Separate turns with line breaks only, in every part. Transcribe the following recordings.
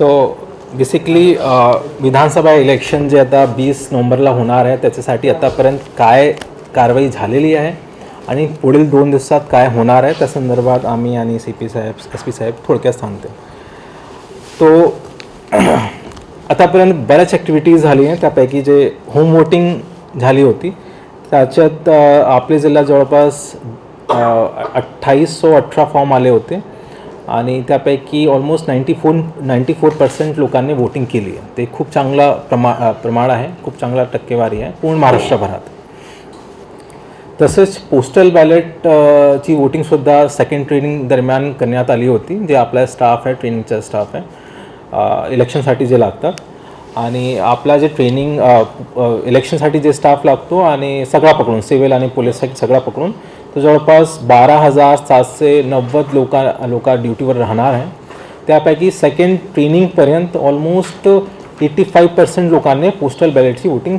तो बेसिकली विधानसभा इलेक्शन जे आता वीस नोव्हेंबरला होणार आहे त्याच्यासाठी आतापर्यंत काय कारवाई झालेली आहे आणि पुढील दोन दिवसात काय होणार आहे त्या संदर्भात आम्ही आणि सी पी साहेब एस पी साहेब थोडक्यात सांगते. तो आतापर्यंत बऱ्याच ॲक्टिव्हिटीज झाली आहे त्यापैकी जे होम वोटिंग झाली होती त्याच्यात आपले जिल्हा जवळपास अठ्ठावीस सो अठरा फॉर्म आले होते. आणि त्यापैकी almost ninety four ninety four percent लोकांनी वोटिंग केली आहे. ते खूप चांगला प्रमा प्रमाण आहे खूप चांगला टक्केवारी आहे पूर्ण महाराष्ट्रभरात. तसंच पोस्टल बॅलेट ची वोटिंगसुद्धा सेकंड ट्रेनिंग दरम्यान करण्यात आली होती जे आपला स्टाफ आहे ट्रेनिंगचा स्टाफ आहे. इलेक्शनसाठी जे लागतात. आणि आपला जे ट्रेनिंग इलेक्शनसाठी जे स्टाफ लागतो आणि सगळा पकडून सिव्हिल आणि पोलीस सगळा पकडून तो जवळपास बारा हजार सातशे नव्वद लोका लोका ड्युटीवर राहणार आहे. त्यापैकी सेकंड ट्रेनिंगपर्यंत ऑलमोस्ट एट्टी फाईव्ह पर्सेंट लोकांनी पोस्टल बॅलेटची वोटिंग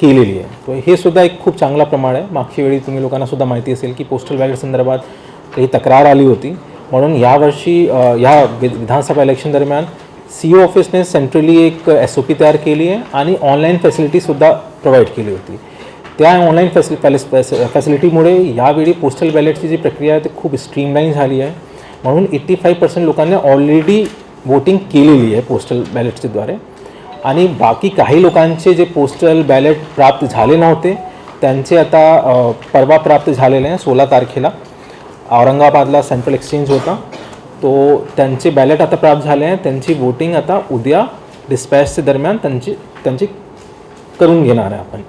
केलेली आहे. तर हे सुद्धा एक खूप चांगला प्रमाण आहे. मागच्या वेळी तुम्ही लोकांना सुद्धा माहिती असेल की पोस्टल बॅलेट संदर्भात काही तक्रार आली होती. म्हणून यावर्षी या ह्या वि- विधानसभा इलेक्शन दरम्यान सी ओ ऑफिसने सेंट्रली एक एस ओ पी तयार केली आहे आणि ऑनलाईन फॅसिलिटीसुद्धा प्रोव्हाइड केली होती. त्या ऑनलाईन फॅसि फॅलिस फॅसिलिटीमुळे यावेळी पोस्टल बॅलेटची जी प्रक्रिया आहे ती खूप स्ट्रीमलाईन झाली आहे. म्हणून एट्टी फाईव्ह पर्सेंट लोकांनी ऑलरेडी वोटिंग केलेली आहे पोस्टल बॅलेटच्याद्वारे आणि बाकी काही लोकांचे जे पोस्टल बॅलेट प्राप्त झाले नव्हते त्यांचे आता परवा प्राप्त झालेले आहे सोळा तारखेला. औरंगाबादला सेंट्रल एक्सचेंज होता. तो त्यांचे बॅलेट आता प्राप्त झाले आहे. त्यांची वोटिंग आता उद्या डिस्पॅचच्या दरम्यान त्यांची त्यांची करून घेणार आहे आपण.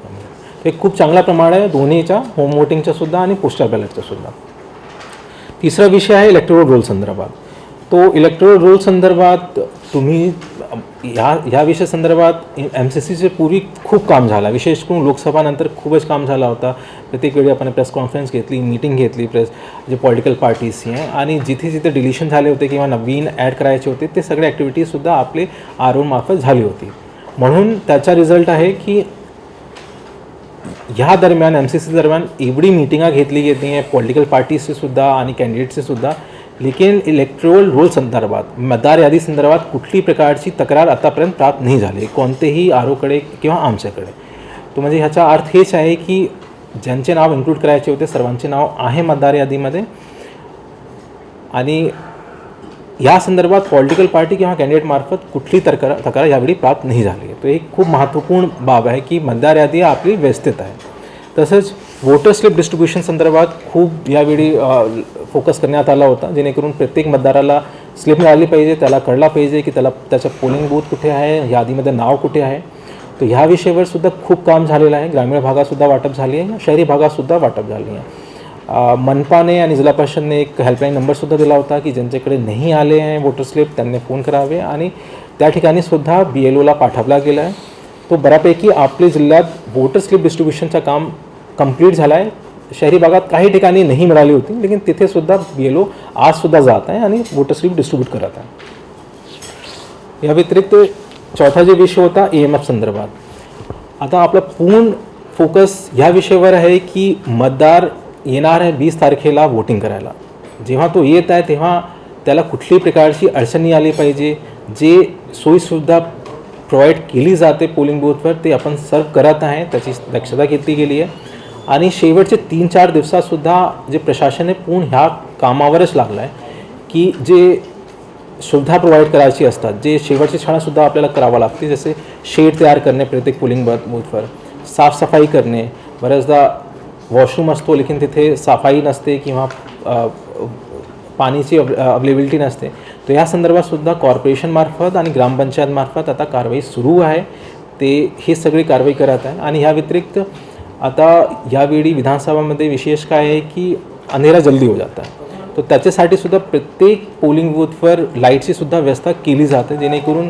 हे खूप चांगला प्रमाण आहे दोन्हीच्या होम वोटिंगच्या सुद्धा आणि पोस्टल बॅलेटच्या सुद्धा. तिसरा विषय आहे इलेक्ट्रोल रोल संदर्भात. तो इलेक्ट्रोल रोल संदर्भात तुम्ही ह्या ह्या विषय संदर्भात एम सी सीचे पूर्वी खूप काम झाला. विशेष करून लोकसभानंतर खूपच काम झाला होता. प्रत्येक वेळी आपण प्रेस कॉन्फरन्स घेतली मीटिंग घेतली प्रेस जे पॉलिटिकल पार्टीजची आहे आणि जिथे जिथे डिलिशन झाले होते किंवा नवीन ॲड करायचे होते ते सगळे ॲक्टिव्हिटीजसुद्धा आपले आर मार्फत झाली होती. म्हणून त्याचा रिझल्ट आहे की ह्या दरम्यान एम सी सी दरम्यान एवढी मिटिंगा घेतली गेली आहे. पॉलिटिकल पार्टीजचे सुद्धा आणि कॅन्डिडेटचे सुद्धा. लेकिन इलेक्ट्रोल रोल संदर्भात मतदार यादी संदर्भात कुठली प्रकारची तक्रार आतापर्यंत प्राप्त नाही झाली. कोणतेही आरोकडे किंवा आमच्याकडे. तो म्हणजे ह्याचा अर्थ हेच आहे की ज्यांचे नाव इन्क्लूड करायचे होते सर्वांचे नाव आहे मतदार यादीमध्ये. आणि या संदर्भात पॉलिटिकल पार्टी किंवा कॅन्डिडेट मार्फत कुठली तक्रार तक्रार यावेळी प्राप्त नाही झाली. आहे तर एक खूप महत्त्वपूर्ण बाब आहे की मतदार यादी आपली व्यवस्थित आहे. तसंच वोटर स्लिप डिस्ट्रीब्युशन संदर्भात खूप यावेळी फोकस करण्यात आला होता जेणेकरून प्रत्येक मतदाराला स्लिप मिळाली पाहिजे त्याला कळला पाहिजे की त्याला त्याचं पोलिंग बूथ कुठे आहे यादीमध्ये नाव कुठे आहे. तर ह्या विषयावर सुद्धा खूप काम झालेलं आहे. ग्रामीण भागातसुद्धा वाटप झाली आहे शहरी भागातसुद्धा वाटप झाली आहे. मनपाने आणि जिल्हा परिषदने एक हेल्पलाईन नंबरसुद्धा दिला होता की ज्यांच्याकडे नाही आले आहे वोटर स्लिप त्यांनी फोन करावे. आणि त्या ठिकाणी सुद्धा बी एल ओला पाठवला गेला आहे तो बऱ्यापैकी आपल्या जिल्ह्यात वोटर स्लिप डिस्ट्रीब्युशनचं काम कंप्लीट झालं आहे शहरी भागात काही ठिकाणी नाही मिळाली होती लेकिन तिथेसुद्धा बी एल ओ आजसुद्धा जात आहे आणि वोटर स्लिप डिस्ट्रीब्यूट करत आहे. या व्यतिरिक्त चौथा जे विषय होता ई एम एफ संदर्भात. आता आपला पूर्ण फोकस ह्या विषयावर आहे की मतदार येणार आहे वीस तारखेला वोटिंग करायला. जेव्हा तो येत आहे तेव्हा त्याला कुठल्याही प्रकारची अडचणी आली पाहिजे. जे सोयीसुविधा प्रोव्हाइड केली जाते पोलिंग बूथवर ते आपण सर्व करत आहे. त्याची दक्षता घेतली गेली आहे. आणि शेवटचे तीन चार दिवसातसुद्धा जे प्रशासन आहे पूर्ण ह्या कामावरच लागलं आहे की जे सुविधा प्रोव्हाइड करायची असतात जे शेवटची शाळासुद्धा आपल्याला करावं लागते जसे शेड तयार करणे प्रत्येक पोलिंग बूथवर साफसफाई करणे बऱ्याचदा वॉशरूम असतो लेकिन तिथे सफाई नसते किंवा पाणीची अवेलेबिलिटी नसते. तर या संदर्भातसुद्धा कॉर्पोरेशनमार्फत आणि ग्रामपंचायतमार्फत आता कारवाई सुरू आहे. ते हे सगळी कारवाई करत आहे आणि ह्या व्यतिरिक्त आता यावेळी विधानसभामध्ये विशेष काय आहे की अंधेरा जल्दी हो जाता तर त्याच्यासाठी सुद्धा प्रत्येक पोलिंग बूथवर लाईटची सुद्धा व्यवस्था केली जाते. जेणेकरून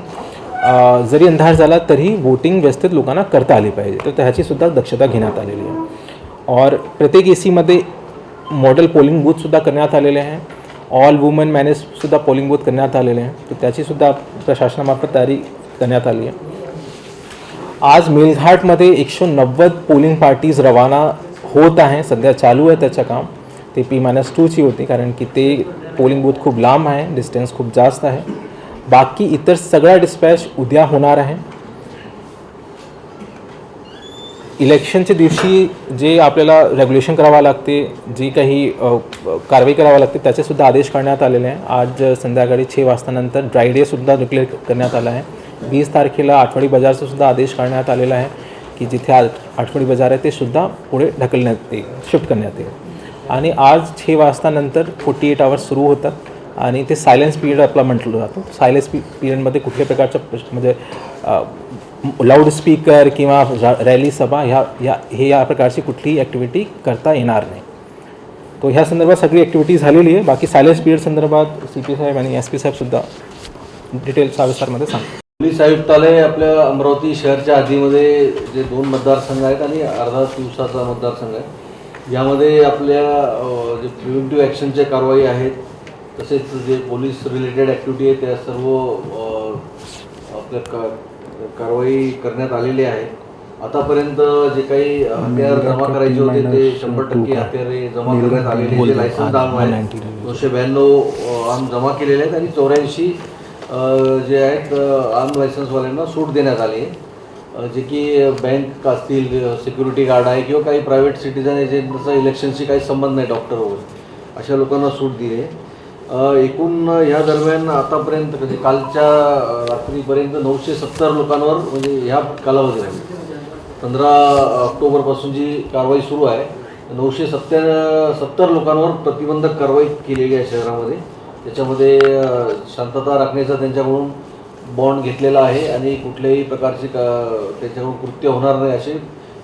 जरी अंधार झाला तरी वोटिंग व्यवस्थित लोकांना करता आली पाहिजे. तर त्याची सुद्धा दक्षता घेण्यात आलेली आहे. और प्रत्येक ए सीमध्ये मॉडेल पोलिंग बूथसुद्धा करण्यात आलेले आहे. ऑल वुमन मॅनेजसुद्धा पोलिंग बूथ करण्यात आलेले आहे. तर त्याचीसुद्धा प्रशासनामार्फत तयारी करण्यात आली आहे. आज मेलघाटमध्ये एकशे नव्वद पोलिंग पार्टीज रवाना होत आहे. सध्या चालू आहे त्याचं काम. ते पी मायनस टूची होती कारण की ते पोलिंग बूथ खूप लांब आहे. डिस्टन्स खूप जास्त आहे. बाकी इतर सगळा डिस्पॅच उद्या होणार आहे. इलेक्शनच्या दिवशी जे आपल्याला रेग्युलेशन करावं लागते जी काही कारवाई करावी लागते त्याचेसुद्धा आदेश करण्यात आलेले आहे. आज संध्याकाळी छे वाजतानंतर ड्राय डेसुद्धा डिक्लेअर करण्यात आला आहे. वीस तारखेला आठवडी बाजारचासुद्धा आदेश करण्यात आलेला आहे की जिथे आज आठवडी बाजार आहे ते सुद्धा पुढे ढकलण्यात येईल शिफ्ट करण्यात येईल. आणि आज छे वाजतानंतर फोर्टी एट आवर्स सुरू होतात आणि ते सायलेन्स पिरियड आपला म्हटलं जातो. सायलेन्स पी पिरियडमध्ये कुठल्या प्रकारच्या म्हणजे लाऊडस्पीकर किंवा रॅली सभा ह्या ह्या हे या प्रकारची कुठलीही ॲक्टिव्हिटी करता येणार नाही. तो ह्या संदर्भात सगळी ॲक्टिव्हिटी झालेली आहे. बाकी सायलेन्स पिरियड संदर्भात सी पी साहेब आणि एस पी साहेबसुद्धा डिटेल सविस्तारमध्ये सांग
पोलीस आयुक्तालय आपल्या अमरावती शहरच्या हद्दीमध्ये जे दोन मतदारसंघ आहेत आणि अर्धा दिवसाचा मतदारसंघ आहे. यामध्ये आपल्या जे प्रिव्हेंटिव्ह ॲक्शनच्या कारवाई आहेत तसेच जे पोलीस रिलेटेड ॲक्टिव्हिटी आहे त्या सर्व आपल्या क कारवाई करण्यात आलेली आहे. आतापर्यंत जे काही हत्यार जमा करायचे होते ते शंभर टक्के हत्यारे जमा करण्यात आलेले जे लायसन्स आर्म आहेत दोनशे ब्याण्णव आर्म जमा केलेले आहेत आणि चौऱ्याऐंशी जे आहेत आर्म लायसन्सवाल्यांना सूट देण्यात आली आहे. जे की बँक असतील सिक्युरिटी गार्ड आहे किंवा काही प्रायव्हेट सिटीजन आहे ज्यांचा इलेक्शनशी काही संबंध नाही डॉक्टर वगैरे अशा लोकांना सूट दिली आहे. एकूण ह्या दरम्यान आतापर्यंत म्हणजे कालच्या रात्रीपर्यंत नऊशे सत्तर लोकांवर म्हणजे ह्या कालावधीमध्ये पंधरा ऑक्टोबरपासून जी कारवाई सुरू आहे नऊशे सत्त्या सत्तर लोकांवर प्रतिबंधक कारवाई केलेली आहे शहरामध्ये. त्याच्यामध्ये शांतता राखण्याचा त्यांच्याकडून बॉन्ड घेतलेला आहे आणि कुठल्याही प्रकारचे का त्यांच्याकडून कृत्य होणार नाही असे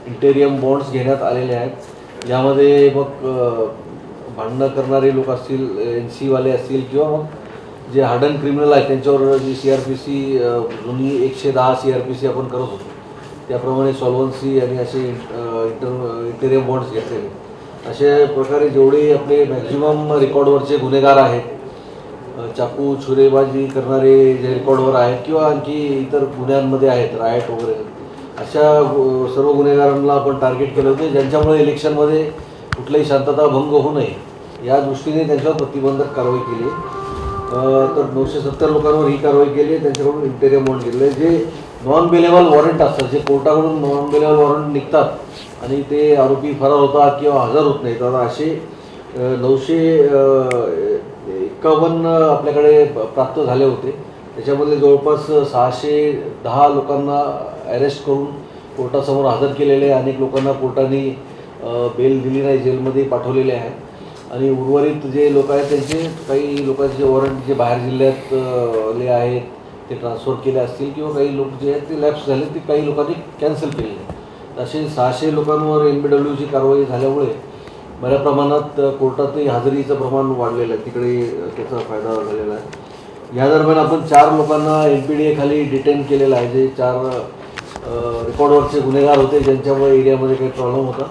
इंटेरियम बॉन्ड्स घेण्यात आलेले आहेत. यामध्ये मग भांडणं करणारे लोक असतील एन सीवाले असतील किंवा मग जे हार्डन क्रिमिनल आहेत त्यांच्यावर जी सी आर पी सी जुनी एकशे दहा सी आर पी सी आपण करत होतो. त्याप्रमाणे सॉल्वन्सी आणि असे इंटर इंटेरियम बॉन्ड्स घेतलेले. अशा प्रकारे जेवढे आपले मॅक्झिमम रेकॉर्डवरचे गुन्हेगार आहेत चाकू छुरेबाजी करणारे जे रेकॉर्डवर आहेत किंवा आणखी इतर गुन्ह्यांमध्ये आहेत रायट वगैरे अशा सर्व गुन्हेगारांना आपण टार्गेट केलं होतं ज्यांच्यामुळे इलेक्शनमध्ये कुठलाही शांतता भंग होऊ नये. या दृष्टीने त्यांच्यावर प्रतिबंधक कारवाई केली. आहे. तर नऊशे सत्तर लोकांवर ही कारवाई केली. आहे त्यांच्याकडून इंटेरियम बॉन्ड घेतले. जे नॉन बेलेबल वॉरंट असतात जे कोर्टाकडून नॉन बेलेबल वॉरंट निघतात आणि ते आरोपी फरार होतात किंवा हजर होत नाही तर असे नऊशे एक्कावन्न आपल्याकडे प्राप्त झाले होते. त्याच्यामध्ये जवळपास सहाशे दहा लोकांना अरेस्ट करून कोर्टासमोर हजर केलेले आहे अनेक लोकांना कोर्टाने बेल दिली नाही जेलमध्ये पाठवलेले आहे आणि उर्वरित जे लोक आहेत त्यांचे काही लोकांचे वॉरंट जे बाहेर जिल्ह्यात ले आहेत ते ट्रान्सफर केले असतील किंवा काही लोक जे आहेत ते लॅप्स झाले ते काही लोकांनी कॅन्सल केलेले असे सहाशे लोकांवर एम बी डब्ल्यूची कारवाई झाल्यामुळे बऱ्या प्रमाणात कोर्टातही हजेरीचं प्रमाण वाढलेलं आहे. तिकडे त्याचा फायदा झालेला आहे. या दरम्यान आपण चार लोकांना एन पी डी एखाली डिटेन केलेलं आहे. जे चार रेकॉर्डवरचे गुन्हेगार होते ज्यांच्यामुळे एरियामध्ये काही प्रॉब्लेम होता.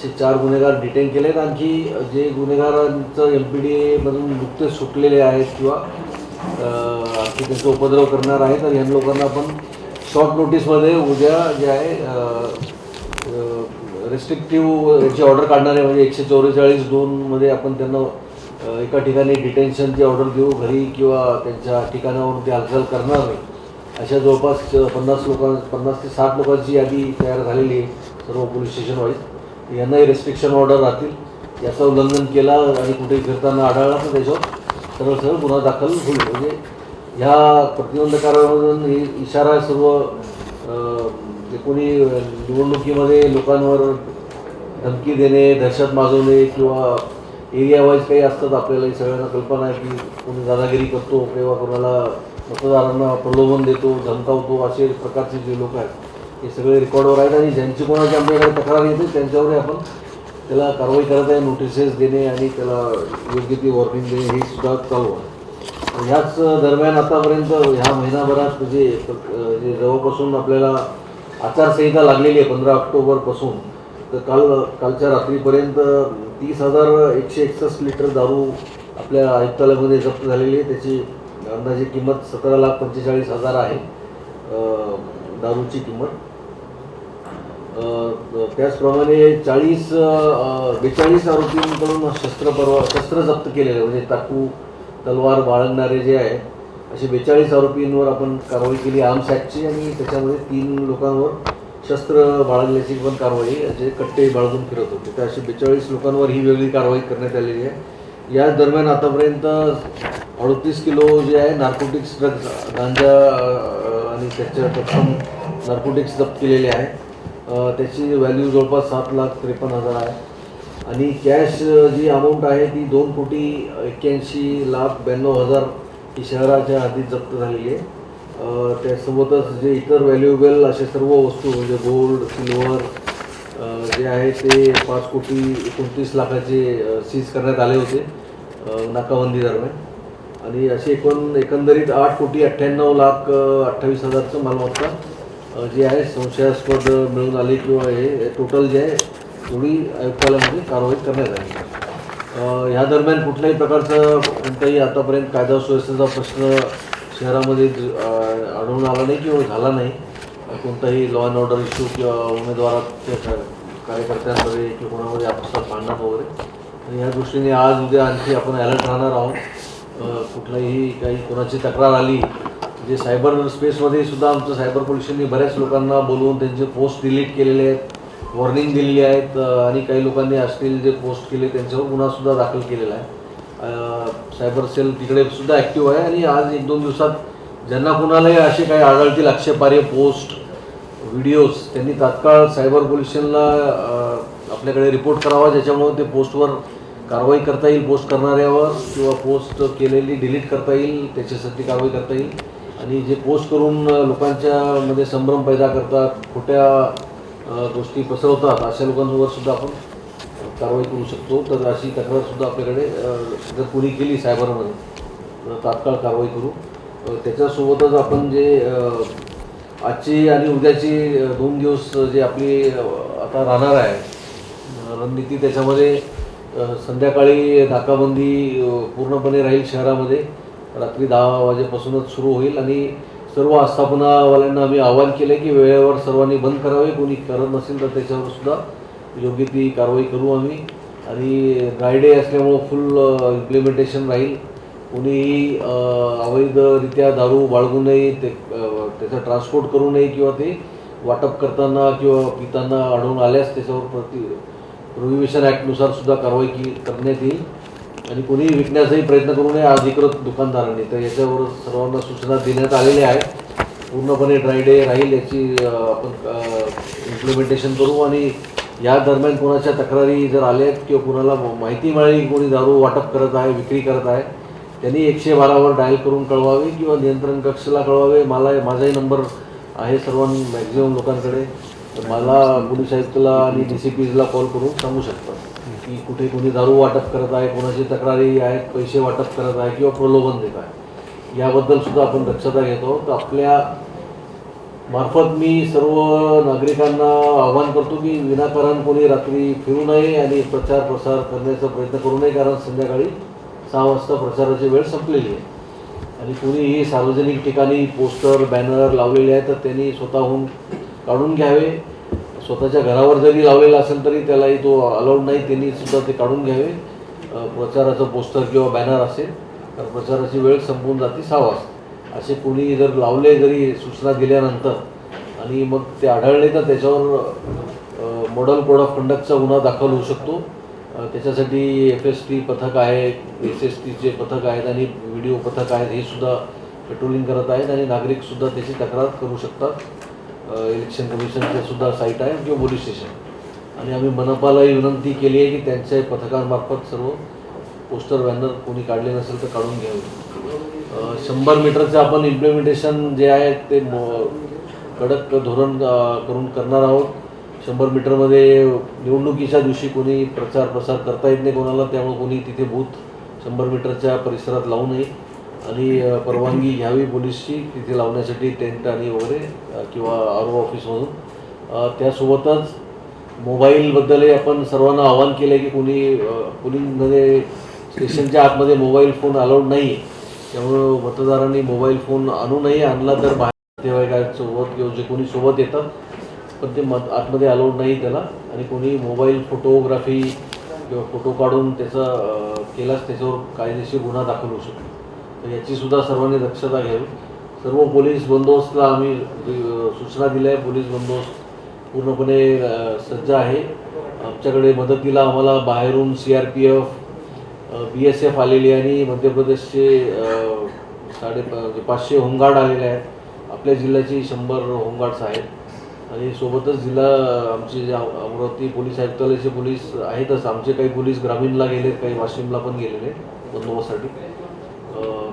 असे चार गुन्हेगार डिटेन केले आहेत आणखी जे गुन्हेगारांचं एम पी डी एमधून नुकतेच सुटलेले आहेत किंवा आणखी त्यांचा उपद्रव करणार आहेत तर ह्या लोकांना आपण शॉर्ट नोटीसमध्ये उद्या जे आहे रेस्ट्रिक्टिव्ह याची ऑर्डर काढणार आहे. म्हणजे एकशे चौवेचाळीस दोनमध्ये आपण त्यांना एका ठिकाणी डिटेन्शनची ऑर्डर देऊ घरी किंवा त्यांच्या ठिकाणावरून ते हालचाल करणार नाही. अशा जवळपास पन्नास लोकां पन्नास ते साठ लोकांची यादी तयार झालेली आहे सर्व पोलीस स्टेशन वाईज यांनाही रेस्ट्रिक्शन ऑर्डर राहतील. याचं उल्लंघन केला आणि कुठे फिरताना आढळला तर त्याच्यावर. सरळ सरळ गुन्हा दाखल होईल. म्हणजे ह्या प्रतिबंध कारवाईमधून ही इशारा आहे सर्व जे कोणी निवडणुकीमध्ये लोकांवर धमकी देणे दहशत माजवणे किंवा एरिया वाईज काही असतात आपल्याला ही सगळ्यांना कल्पना आहे की कोणी दादागिरी करतो किंवा कोणाला मतदारांना प्रलोभन देतो धमकावतो असे प्रकारचे जे लोक आहेत हे सगळे रेकॉर्डवर आहेत आणि ज्यांची कोणाची आमच्याकडे तक्रार येते त्यांच्यावरही आपण त्याला कारवाई करत आहे नोटिसेस देणे आणि त्याला योग्य ती वॉर्निंग देणे हे सुद्धा चालू आहे. ह्याच दरम्यान आतापर्यंत ह्या महिनाभरात जे जे जवळपासून आपल्याला आचारसंहिता लागलेली आहे पंधरा ऑक्टोबरपासून तर काल कालच्या रात्रीपर्यंत तीस हजार एकशे एकसष्ट लिटर दारू आपल्या आयुक्तालयामध्ये जप्त झालेली आहे. त्याची अंदाजे किंमत सतरा लाख पंचेचाळीस हजार आहे दारूची किंमत. त्याचप्रमाणे चाळीस बेचाळीस आरोपींकडून शस्त्र परवा शस्त्र जप्त केलेले म्हणजे चाकू तलवार बाळगणारे जे आहे असे बेचाळीस आरोपींवर आपण कारवाई केली आर्म्स ॲक्टची आणि त्याच्यामध्ये तीन लोकांवर शस्त्र बाळगल्याची पण कारवाई जे कट्टे बाळगून फिरत होते. तर असे बेचाळीस लोकांवर ही वेगळी कारवाई करण्यात आलेली आहे. या दरम्यान आतापर्यंत अडतीस किलो जे आहे नार्कोटिक्स ड्रग्ज गांजा आणि त्याच्या तत्सम नार्कोटिक्स जप्त केलेले आहे. त्याची व्हॅल्यू जवळपास सात लाख त्रेपन्न हजार आहे. आणि कॅश जी अमाऊंट आहे ती दोन कोटी एक्क्याऐंशी लाख ब्याण्णव हजार ही शहराच्या हद्दीत जप्त झालेली आहे. त्यासोबतच जे इतर व्हॅल्युएबल असे सर्व वस्तू म्हणजे गोल्ड सिल्वर जे आहे ते पाच कोटी एकोणतीस लाखाचे सीज करण्यात आले होते नाकाबंदी दरम्यान. आणि असे एकूण एकंदरीत आठ कोटी अठ्ठ्याण्णव लाख अठ्ठावीस हजारचं मालमत्ता जे आहे संशयास्पद मिळून आले किंवा हे टोटल जे आहे एवढी आयुक्तालयामध्ये कारवाई करण्यात आली. ह्या दरम्यान कुठल्याही प्रकारचं कोणताही आतापर्यंत कायदा सुव्यवस्थेचा प्रश्न शहरामध्ये आढळून आला नाही किंवा झाला नाही. कोणताही लॉ अँड ऑर्डर इश्यू किंवा उमेदवाराच्या कार्यकर्त्यांमध्ये किंवा कोणामध्ये आपसात भांडण वगैरे. आणि या दृष्टीने आज उद्या आणखी आपण अलर्ट राहणार आहोत. कुठलाही काही कोणाची तक्रार आली जे सायबर स्पेसमध्ये सुद्धा आमचं सायबर पोल्युशनने बऱ्याच लोकांना बोलवून त्यांचे पोस्ट डिलीट केलेले आहेत वॉर्निंग दिलेली आहेत आणि काही लोकांनी असतील जे पोस्ट केले त्यांच्यावर गुन्हासुद्धा दाखल केलेला आहे. सायबर सेल तिकडे सुद्धा ॲक्टिव्ह आहे आणि आज एक दोन दिवसात ज्यांना कुणालाही असे काही आढळतील आक्षेपार्ह पोस्ट व्हिडिओज त्यांनी तात्काळ सायबर पोल्युशनला आपल्याकडे रिपोर्ट करावा ज्याच्यामुळे ते पोस्टवर कारवाई करता येईल पोस्ट करणाऱ्यावर किंवा पोस्ट केलेली डिलीट करता येईल त्याच्यासाठी कारवाई करता येईल. आणि जे पोस्ट करून लोकांच्या मध्ये संभ्रम पैदा करतात खोट्या गोष्टी पसरवतात अशा लोकांवर सुद्धा आपण कारवाई करू शकतो. तर अशी तक्रार सुद्धा आपल्याकडे जर कोणी केली सायबरमध्ये तर तात्काळ कारवाई करू. त्याच्यासोबतच आपण जे आजची आणि उद्याची दोन दिवस जे आपली आता राहणार आहे रणनीती त्याच्यामध्ये संध्याकाळी नाकाबंदी पूर्णपणे राहील शहरामध्ये. रात्री दहा वाजेपासूनच सुरू होईल आणि सर्व आस्थापनावाल्यांना आम्ही आवाहन केलं की वेळेवर सर्वांनी बंद करावे. कोणी करत नसेल तर त्याच्यावर सुद्धा योग्य ती कारवाई करू आम्ही. आणि ड्रायडे असल्यामुळं फुल इम्प्लिमेंटेशन राहील. कोणीही अवैधरित्या दारू बाळगू नये ते त्याचा ट्रान्सपोर्ट करू नये किंवा ते वाटप करताना किंवा पिताना आढळून आल्यास त्याच्यावर प्रति प्रोहिबिशन ॲक्टनुसार सुद्धा कारवाई की करण्यात येईल. आणि कोणी विकण्याचाही प्रयत्न करू नये. अधिकृत दुकानदारांनी. तर याच्यावर सर्वांना सूचना देण्यात आलेल्या आहेत. पूर्णपणे ड्राय डे राहील याची आपण इम्प्लिमेंटेशन करू. आणि या दरम्यान कोणाच्या तक्रारी जर आल्या आहेत किंवा कोणाला माहिती मिळाली कोणी दारू वाटप करत आहे विक्री करत आहे त्यांनी एकशे बारावर डायल करून कळवावे किंवा नियंत्रण कक्षला कळवावे. मला माझाही नंबर आहे सर्वां मॅक्झिमम लोकांकडे. तर मला पोलीस आयुक्तला आणि डी सी पीजला कॉल करून सांगू शकतो. की कुठे कोणी दारू वाटप करत आहे कोणाची तक्रारी आहेत पैसे वाटप करत आहे किंवा प्रलोभन देत आहे. याबद्दल सुद्धा आपण दक्षता घेतो. तर आपल्या मार्फत मी सर्व नागरिकांना आवाहन करतो की विनाकारण कोणी रात्री फिरू नये आणि प्रचार प्रसार करण्याचा प्रयत्न करू नये कारण संध्याकाळी सहा वाजता प्रचाराची वेळ संपलेली आहे. आणि कोणीही सार्वजनिक ठिकाणी पोस्टर बॅनर लावलेले आहेत तर त्यांनी स्वतःहून काढून घ्यावे. स्वतःच्या घरावर जरी लावलेला असेल तरी त्यालाही तो अलाउड नाही त्यांनी सुद्धा ते काढून घ्यावे. प्रचाराचं पोस्टर किंवा बॅनर असेल तर प्रचाराची वेळ संपून जाते सहा वाजता. असे कोणी जर लावले जरी सूचना दिल्यानंतर आणि मग ते आढळले तर त्याच्यावर मॉडल कोड ऑफ कंडक्टचा गुन्हा दाखल होऊ शकतो. त्याच्यासाठी एफ एस टी पथक आहे एस एस टीचे पथक आहेत आणि व्हिडिओ पथक आहेत हे सुद्धा पेट्रोलिंग करत आहेत आणि नागरिकसुद्धा त्याची तक्रार करू शकतात. इलेक्शन कमिशनचे सुद्धा साईट आहे किंवा पोलीस स्टेशन आणि आम्ही मनपालाही विनंती केली आहे की त्यांच्या पथकांमार्फत सर्व पोस्टर बॅनर कोणी काढले नसेल तर काढून घ्यावे. शंभर मीटरचं आपण इम्प्लिमेंटेशन जे आहे ते कडक धोरण करून करणार आहोत. शंभर मीटरमध्ये निवडणुकीच्या दिवशी कोणी प्रचार प्रसार करता येत नाही कोणाला त्यामुळे कोणी तिथे बूथ शंभर मीटरच्या परिसरात लावू नये. आणि परवानगी घ्यावी पोलीसची तिथे लावण्यासाठी टेंट आणि वगैरे किंवा आर ओ ऑफिसमधून त्यासोबतच मोबाईलबद्दलही आपण सर्वांना आवाहन केलं आहे की कोणी अ, पोलिंगमध्ये स्टेशनच्या आतमध्ये मोबाईल फोन अलाउड नाही त्यामुळं मतदारांनी मोबाईल फोन आणू नये आणला तर बाहेर ठेवायला सोबत किंवा जे कोणी सोबत येतात पण ते मत आतमध्ये अलाउड नाही त्याला. आणि कोणी मोबाईल फोटोग्राफी किंवा फोटो काढून त्याचा केलाच त्याच्यावर कायदेशीर गुन्हा दाखल होऊ शकतो. तर याचीसुद्धा सर्वांनी दक्षता घ्यावी. सर्व पोलीस बंदोबस्तला आम्ही सूचना दिल्या आहे. पोलीस बंदोबस्त पूर्णपणे सज्ज आहे. आमच्याकडे मदतीला आम्हाला बाहेरून C R P F B S F आलेली आणि मध्य प्रदेशचे साडे म्हणजे पाचशे होमगार्ड आलेले आहेत. आपल्या जिल्ह्याची शंभर होमगार्ड्स आहेत. आणि सोबतच जिल्हा आमचे जे अमरावती पोलीस आयुक्तालयाचे पोलीस आहेतच. आमचे काही पोलीस ग्रामीणला गेलेत काही वाशिमला पण गेलेले बंदोबस्तसाठी.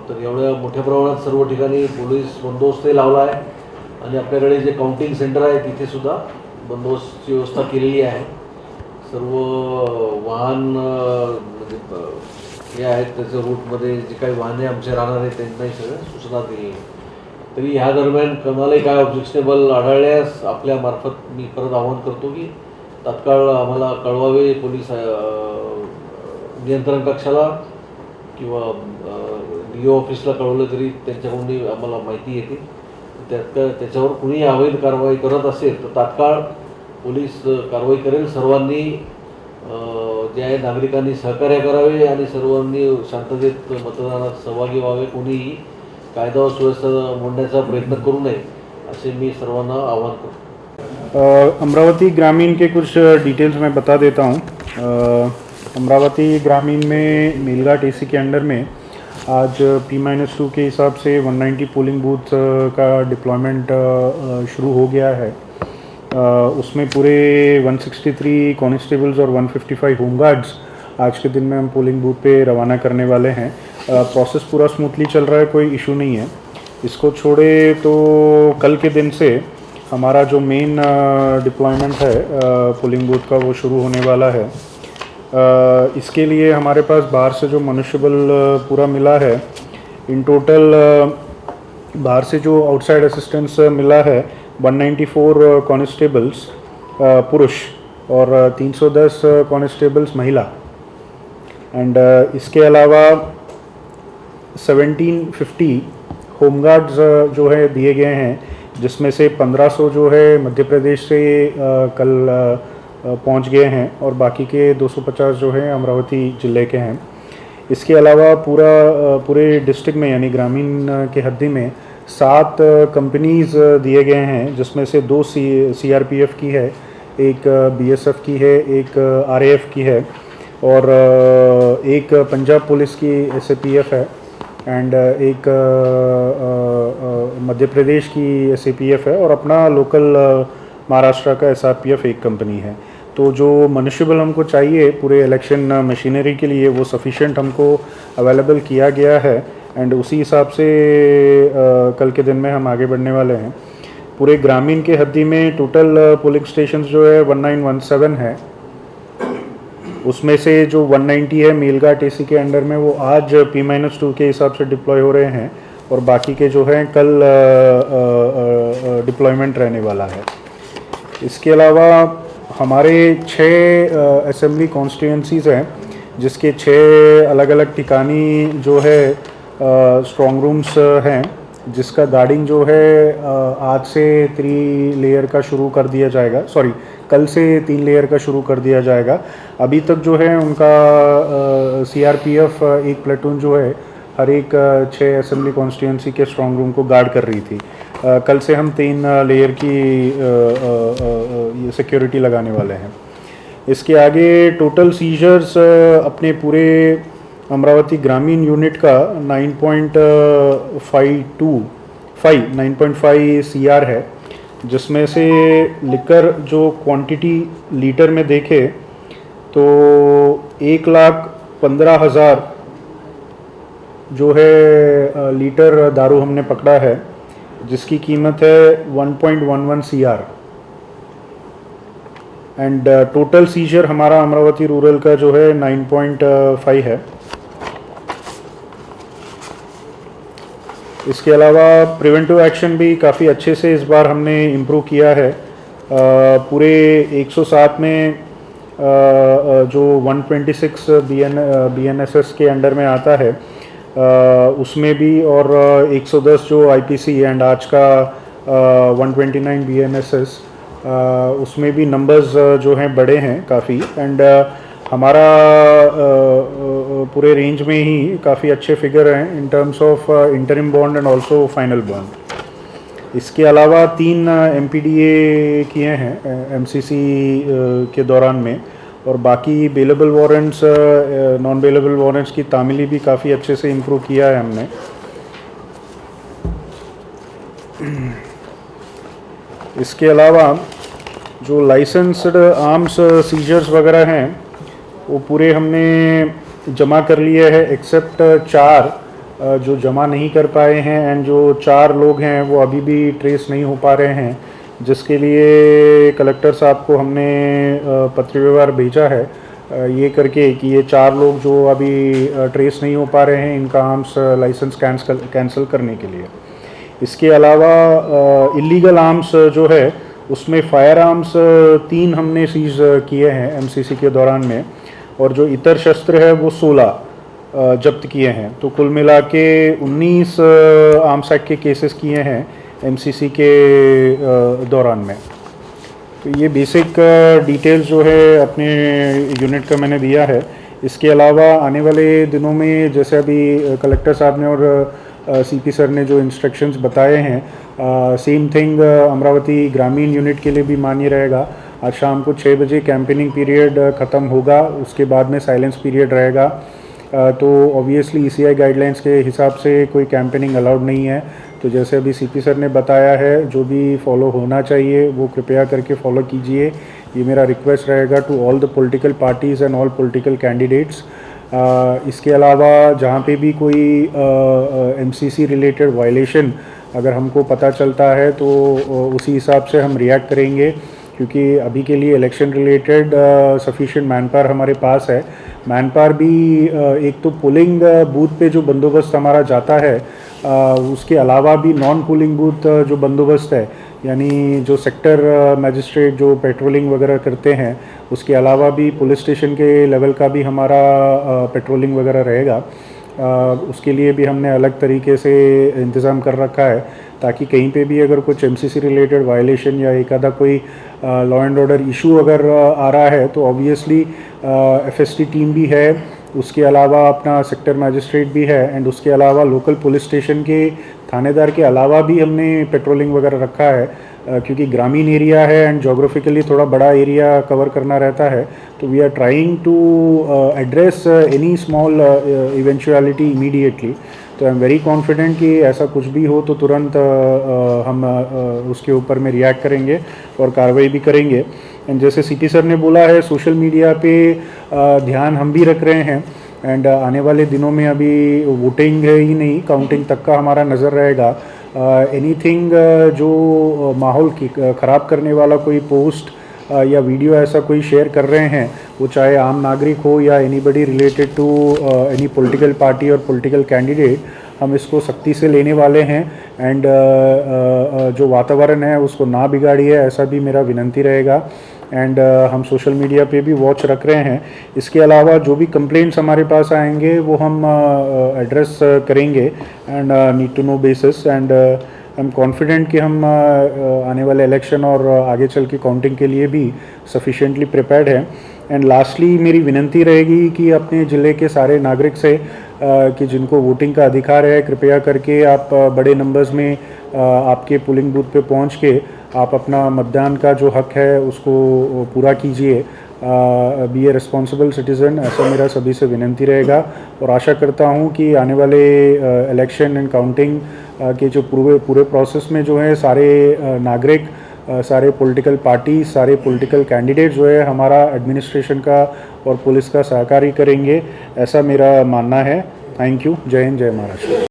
तर एवढ्या मोठ्या प्रमाणात सर्व ठिकाणी पोलीस बंदोबस्तही लावला आहे. आणि आपल्याकडे जे काउंटिंग सेंटर आहे तिथे सुद्धा बंदोबस्तची व्यवस्था केलेली आहे. सर्व वाहन म्हणजे हे आहेत त्याच्या रूटमध्ये जे काही वाहने आमचे राहणार आहेत त्यांनाही सगळ्या सूचना दिली आहे. तरी ह्या दरम्यान कोणालाही काय ऑब्जेक्शनेबल आढळल्यास आपल्यामार्फत मी परत आवाहन करतो की तात्काळ आम्हाला कळवावे पोलीस नियंत्रण कक्षाला किंवा डी ओ ऑफिसला कळवलं तरी त्यांच्याकडून आम्हाला माहिती येते. त्यात त्याच्यावर कुणी अवैध कारवाई करत असेल तर तात्काळ पोलीस कारवाई करेल. सर्वांनी जे आहे नागरिकांनी सहकार्य करावे आणि सर्वांनी शांततेत मतदानात सहभागी व्हावे. कोणीही कायदा व सुव्यवस्था मोडण्याचा प्रयत्न करू नये असे मी सर्वांना आवाहन करतो.
अमरावती ग्रामीण के कुछ डिटेल्स मैं बता देता हूँ. अमरावती ग्रामीण में मेलघाट एसी के अंडर में आज पी माइनस टू के हिसाब से 190 पोलिंग बूथ का डिप्लॉयमेंट शुरू हो गया है। उसमें पूरे 163 कांस्टेबल्स और 155 होमगार्ड्स आज के दिन में हम पोलिंग बूथ पे रवाना करने वाले हैं। प्रोसेस पूरा स्मूथली चल रहा है, कोई इशू नहीं है। इसको छोड़े तो कल के दिन से हमारा जो मेन डिप्लॉयमेंट है पोलिंग बूथ का वो शुरू होने वाला है। इसके लिए हमारे पास बाहर से जो मनुष्यबल अ, पूरा मिला है इन टोटल बाहर से जो आउटसाइड असिस्टेंस मिला है 194 कांस्टेबल्स पुरुष और अ, 310 कांस्टेबल्स महिला। एंड इसके अलावा 1750 होमगार्ड्स जो है दिए गए हैं जिसमें से 1500 जो है मध्य प्रदेश से कल पहुँच गए हैं और बाकी के 250 जो है अमरावती ज़िले के हैं। इसके अलावा पूरा पूरे डिस्ट्रिक्ट में, यानी ग्रामीण के हद्दी में सात कंपनीज़ दिए गए हैं, जिसमें से दो सी सी की है, एक बी एस एफ़ की है, एक आर एफ़ की है और एक पंजाब पुलिस की एस ए पी एफ़ है एंड एक मध्य प्रदेश की एस ए पी एफ़ है और अपना लोकल महाराष्ट्र का एस एक कंपनी है। तो जो मनुष्यबल हमको चाहिए पूरे इलेक्शन मशीनरी के लिए वो सफिशेंट हमको अवेलेबल किया गया है एंड उसी हिसाब से अ, कल के दिन में हम आगे बढ़ने वाले हैं। पूरे ग्रामीण के हद्दी में टोटल पोलिंग स्टेशन जो है 1917 है। उसमें से जो 190 है मेलघाट एसी के अंडर में वो आज पी माइनस टू के हिसाब से डिप्लॉय हो रहे हैं और बाकी के जो हैं कल डिप्लॉयमेंट रहने वाला है। इसके अलावा हमारे छः असेंबली कॉन्स्टिट्यूंसीज़ हैं, जिसके छः अलग अलग ठिकानी जो है स्ट्रॉन्ग रूम्स हैं, जिसका गार्डिंग जो है आज से थ्री लेयर का शुरू कर दिया जाएगा सॉरी कल से तीन लेयर का शुरू कर दिया जाएगा। अभी तक जो है, उनका सी आर पी एफ़ एक प्लेटून जो है, हर एक छः असेंबली कॉन्स्टिट्यूंसी के स्ट्रॉन्ग रूम को गार्ड कर रही थी। अ, कल से हम तीन लेयर की सिक्योरिटी लगाने वाले हैं। इसके आगे टोटल सीजर्स अपने पूरे अमरावती ग्रामीण यूनिट का 9.52 फाइव 9.5 सी आर है जिसमें से लिकर जो क्वांटिटी लीटर में देखे तो एक लाख पंद्रह हज़ार जो है लीटर दारू हमने पकड़ा है। जिसकी कीमत है 1.11 C R and total seizure हमारा अमरावती रूरल का जो है 9.5 है. इसके अलावा प्रिवेंटिव एक्शन भी काफ़ी अच्छे से इस बार हमने इम्प्रूव किया है. अ, पूरे 107 में अ, अ, जो 126 B N B N S S के अंडर में आता है उसमें भी और अ, 110 जो आई पी सी एंड आज का वन ट्वेंटी नाइन उसमें भी नंबर्स जो हैं बड़े हैं काफ़ी एंड हमारा पूरे रेंज में ही काफ़ी अच्छे फिगर हैं in terms of interim bond and also final bond इसके अलावा तीन एमपीडीए किए हैं एमसीसी के दौरान में। और बाकी bailable warrants non bailable warrants की तामीली भी काफ़ी अच्छे से इम्प्रूव किया है हमने। इसके अलावा जो लाइसेंसड आर्म्स सीजर्स वगैरह हैं, वो पूरे हमने जमा कर लिए हैं एक्सेप्ट चार जो जमा नहीं कर पाए हैं एंड जो चार लोग हैं, वो अभी भी ट्रेस नहीं हो पा रहे हैं। जिसके लिए कलेक्टर साहब को हमने पत्र व्यवहार भेजा है ये करके कि ये चार लोग जो अभी ट्रेस नहीं हो पा रहे हैं इनका आर्म्स लाइसेंस कैंसल कैंसिल करने के लिए। इसके अलावा इलीगल आर्म्स जो है, उसमें फायर आर्म्स तीन हमने सीज किए हैं एमसीसी के दौरान में, और जो इतर शस्त्र है वो 16 जब्त किए हैं। तो कुल मिला के 19 आर्म्स एक्ट के केसेस किए हैं। एमसीसी के दौरान में। तो ये बेसिक डिटेल्स जो है अपने यूनिट का मैंने दिया है। इसके अलावा आने वाले दिनों में जैसे अभी कलेक्टर साहब ने और सीपी सर ने जो इंस्ट्रक्शंस बताए हैं सेम थिंग अमरावती ग्रामीण यूनिट के लिए भी मान्य रहेगा। आज शाम को छः बजे कैंपेनिंग पीरियड ख़त्म होगा, उसके बाद में साइलेंस पीरियड रहेगा। तो ऑब्वियसली ई गाइडलाइंस के हिसाब से कोई कैंपेनिंग अलाउड नहीं है। तो जैसे अभी सीपी सर ने बताया है जो भी फॉलो होना चाहिए वो कृपया करके फॉलो कीजिए। ये मेरा रिक्वेस्ट रहेगा to all the political parties and all political candidates इसके अलावा जहाँ पे भी कोई एम सी रिलेटेड वायलेशन अगर हमको पता चलता है तो उसी हिसाब से हम रिएक्ट करेंगे क्योंकि अभी के लिए election related sufficient man power हमारे पास है। मैन पावर भी अ, एक तो पोलिंग बूथ पे जो बंदोबस्त हमारा जाता है उसके अलावा भी नॉन पोलिंग बूथ जो बंदोबस्त है, यानी जो सेक्टर मजिस्ट्रेट जो पेट्रोलिंग वगैरह करते हैं, उसके अलावा भी पुलिस स्टेशन के लेवल का भी हमारा पेट्रोलिंग वगैरह रहेगा। उसके लिए भी हमने अलग तरीके से इंतज़ाम कर रखा है, ताकि कहीं पे भी अगर कुछ एमसीसी रिलेटेड वायलेशन या एक आधा कोई लॉ एंड ऑर्डर इशू अगर, आ रहा है तो ऑब्वियसली एफएसटी टीम भी है उसके अलावा अपना सेक्टर मजिस्ट्रेट भी है एंड उसके अलावा लोकल पुलिस स्टेशन के थानेदार के अलावा भी हमने पेट्रोलिंग वगैरह रखा है क्योंकि ग्रामीण एरिया है एंड जोग्राफिकली थोड़ा बड़ा एरिया कवर करना रहता है तो we are trying to address any small eventuality immediately तो आई एम वेरी कॉन्फिडेंट कि ऐसा कुछ भी हो तो तुरंत अ, हम अ, उसके ऊपर में रिएक्ट करेंगे और कार्रवाई भी करेंगे। एंड जैसे सीपी सर ने बोला है सोशल मीडिया पे ध्यान हम भी रख रहे हैं। एंड आने वाले दिनों में अभी वोटिंग है ही नहीं काउंटिंग तक का हमारा नज़र रहेगा। एनीथिंग uh, uh, जो माहौल की ख़राब करने वाला कोई पोस्ट या वीडियो ऐसा कोई शेयर कर रहे हैं वो चाहे आम नागरिक हो या anybody related to any political party और पॉलिटिकल कैंडिडेट हम इसको सख्ती से लेने वाले हैं। एंड uh, uh, uh, जो वातावरण है उसको ना बिगाड़िए ऐसा भी मेरा विनंती रहेगा। एंड uh, हम सोशल मीडिया पे भी वॉच रख रहे हैं। इसके अलावा जो भी कंप्लेंट्स हमारे पास आएँगे वो हम एड्रेस uh, करेंगे। And need to know basis and I am confident कि हम अ, आने वाले इलेक्शन और आगे चल के काउंटिंग के लिए भी सफिशेंटली प्रिपेयर्ड हैं। एंड लास्टली मेरी विनंती रहेगी कि अपने ज़िले के सारे नागरिक से कि जिनको वोटिंग का अधिकार है कृपया करके आप बड़े नंबर्स में आपके पोलिंग बूथ पे पहुँच के आप अपना मतदान का जो हक है, उसको पूरा कीजिए। बी ए रिस्पॉन्सिबल सिटीज़न ऐसा मेरा सभी से विनंती रहेगा। और आशा करता हूँ कि आने वाले इलेक्शन एंड काउंटिंग के जो पूरे पूरे प्रोसेस में जो है, सारे नागरिक सारे पॉलिटिकल पार्टी सारे पॉलिटिकल कैंडिडेट जो है, हमारा एडमिनिस्ट्रेशन का और पुलिस का सहकारी करेंगे। ऐसा मेरा मानना है। थैंक यू जय हिंद, जय महाराष्ट्र।